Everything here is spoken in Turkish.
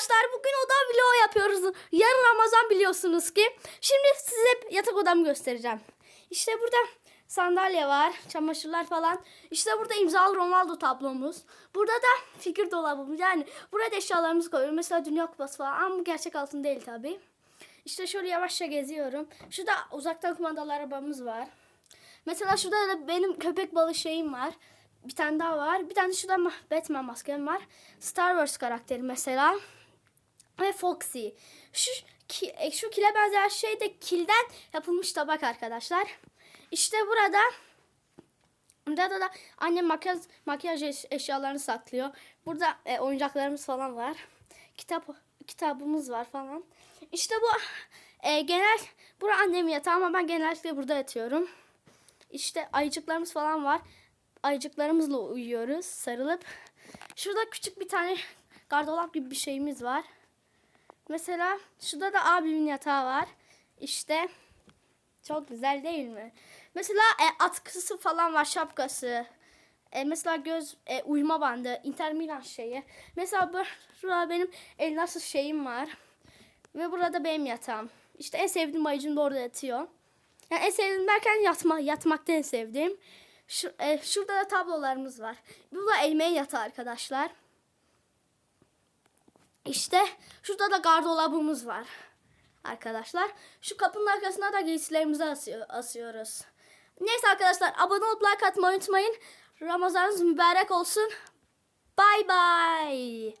arkadaşlar bugün oda vlog yapıyoruz. Yarın Ramazan biliyorsunuz ki. Şimdi size yatak odamı göstereceğim. İşte burada sandalye var, çamaşırlar falan. İşte burada imzalı Ronaldo tablomuz. Burada da figür dolabımız. Yani burada eşyalarımızı koyuyoruz. Mesela Dünya Kupası falan ama bu gerçek altın değil tabii. İşte şöyle yavaşça geziyorum. Şurada uzaktan kumandalı arabamız var. Mesela şurada da benim köpek balığı şeyim var. Bir tane daha var. Bir tane şurada ma- Batman maskem var. Star Wars karakteri mesela. Ve Foxy. Şu ki, e, şu kile benzer şey de kilden yapılmış tabak arkadaşlar. İşte burada Burada da annem makyaj makyaj eş- eşyalarını saklıyor. Burada e, oyuncaklarımız falan var. Kitap kitabımız var falan. İşte bu e, genel bura annem yatağı ama ben genellikle burada yatıyorum. İşte ayıcıklarımız falan var. Ayıcıklarımızla uyuyoruz sarılıp. Şurada küçük bir tane gardırop gibi bir şeyimiz var. Mesela şurada da abimin yatağı var. İşte çok güzel değil mi? Mesela e, atkısı falan var şapkası. E, mesela göz e, uyuma bandı, Inter Milan şeyi. Mesela bu- burada benim elnasız şeyim var. Ve burada benim yatağım. İşte en sevdiğim ayıcım da orada yatıyor. Yani en sevdiğim derken yatma, yatmakta en sevdiğim. Şu, e, şurada da tablolarımız var. Bu da elmeğin yatağı arkadaşlar. İşte şurada da gardırobumuz var. Arkadaşlar. Şu kapının arkasına da giysilerimizi asıyor, asıyoruz. Neyse arkadaşlar abone olup like atmayı unutmayın. Ramazanınız mübarek olsun. Bay bay.